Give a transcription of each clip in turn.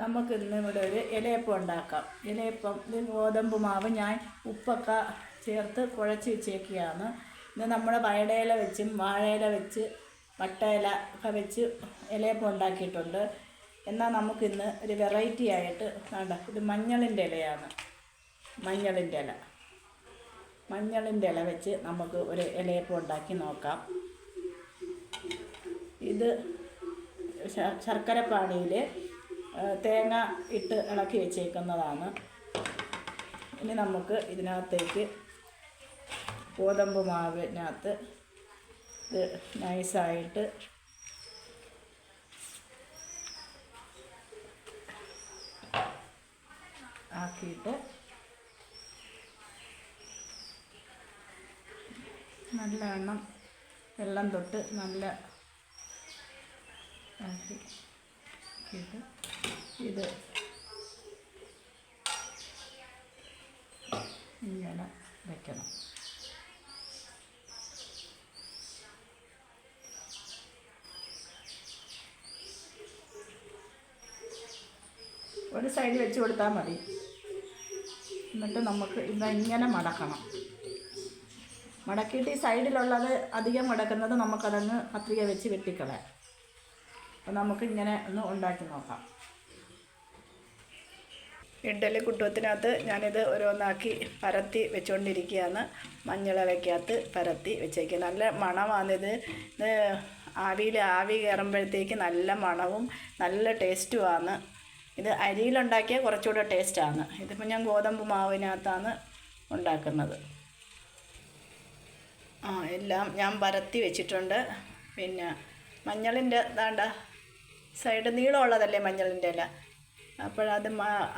നമുക്ക് ഇന്ന് ഇവിടെ ഒരു ഇലയപ്പം ഉണ്ടാക്കാം. ഇലയപ്പം ഇതിൽ ഗോതമ്പ് മാവ് ഞാൻ ഉപ്പൊക്കെ ചേർത്ത് കുഴച്ച് വെച്ചേക്കുകയാണ്. ഇന്ന് നമ്മുടെ വയടയില വെച്ചും വാഴയില വെച്ച് വട്ടയില ഒക്കെ വെച്ച് ഇലയപ്പം ഉണ്ടാക്കിയിട്ടുണ്ട്. എന്നാൽ നമുക്കിന്ന് ഒരു വെറൈറ്റി ആയിട്ട് വേണ്ട ഇത് മഞ്ഞളിന്റെ ഇലയാണ്. മഞ്ഞളിന്റെ ഇല. മഞ്ഞളിന്റെ ഇല വെച്ച് നമുക്ക് ഒരു ഇലയപ്പം ഉണ്ടാക്കി നോക്കാം. ഇത് ശർക്കര പാനിയിൽ തേങ്ങ ഇട്ട് ഇളക്കി വെച്ചേക്കുന്നതാണ്. ഇനി നമുക്ക് ഇതിനകത്തേക്ക് ഗോതമ്പ് മാവിനകത്ത് ഇത് നൈസായിട്ട് ആക്കിയിട്ട് നല്ല എണ്ണം വെള്ളം തൊട്ട് നല്ല ആക്കി ആക്കിയിട്ട് ഇത്. ഇങ്ങനെ വെക്കണം. ഒരു സൈഡ് വെച്ച് കൊടുത്താൽ മതി. എന്നിട്ട് നമുക്ക് ഇത് ഇങ്ങനെ മടക്കണം. മടക്കിയിട്ട് ഈ സൈഡിലുള്ളത് അധികം മടക്കുന്നത് നമുക്കതങ്ങ് കത്രിക വെച്ച് വെട്ടിക്കളയാം. അപ്പം നമുക്ക് ഇങ്ങനെ ഒന്ന് ഉണ്ടാക്കി നോക്കാം. ഇഡ്ഡലി കുട്ടുവത്തിനകത്ത് ഞാനിത് ഓരോന്നാക്കി പരത്തി വെച്ചുകൊണ്ടിരിക്കുകയാണ് മഞ്ഞളവയ്ക്കകത്ത് പരത്തി വെച്ചേക്കുക നല്ല മണമാണിത് ഇത്. ആവിയിൽ ആവി കയറുമ്പോഴത്തേക്ക് നല്ല മണവും നല്ല ടേസ്റ്റുമാണ്. ഇത് അരിയിലുണ്ടാക്കിയ കുറച്ചുകൂടെ ടേസ്റ്റാണ്. ഇതിപ്പോൾ ഞാൻ ഗോതമ്പ് മാവിനകത്താണ് ഉണ്ടാക്കുന്നത്. ആ എല്ലാം ഞാൻ പരത്തി വെച്ചിട്ടുണ്ട്. പിന്നെ മഞ്ഞളിന്റെ ദാണ്ട സൈഡ് നീളമുള്ളതല്ലേ മഞ്ഞളിന്റെ ഇല? അപ്പോഴത്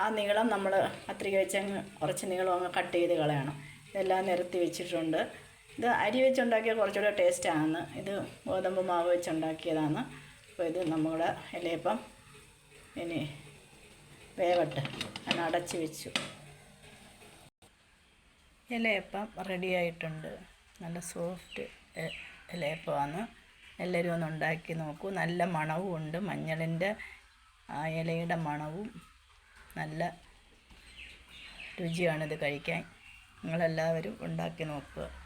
ആ നീളം നമ്മൾ കത്രിക വെച്ച് അങ്ങ് കുറച്ച് നീളം അങ്ങ് കട്ട് ചെയ്ത് കളയണം. ഇതെല്ലാം നിരത്തി വെച്ചിട്ടുണ്ട്. ഇത് അരി വെച്ചുണ്ടാക്കിയ കുറച്ചുകൂടെ ടേസ്റ്റാണ്. ഇത് ഗോതമ്പ് മാവ് വെച്ചുണ്ടാക്കിയതാണ്. അപ്പോൾ ഇത് നമ്മുടെ ഇലയപ്പം ഇനി വേവട്ടെ. ഞാൻ അടച്ച് വെച്ചു. ഇലയപ്പം റെഡിയായിട്ടുണ്ട് നല്ല സോഫ്റ്റ് ഇലയപ്പമാണ്. എല്ലാവരും ഒന്ന് ഉണ്ടാക്കി നോക്കൂ. നല്ല മണവും ഉണ്ട്. മഞ്ഞളിന്റെ ഇലയുടെ മണവും നല്ല രുചിയാണിത് കഴിക്കാൻ. നിങ്ങളെല്ലാവരും ഉണ്ടാക്കി നോക്കുക.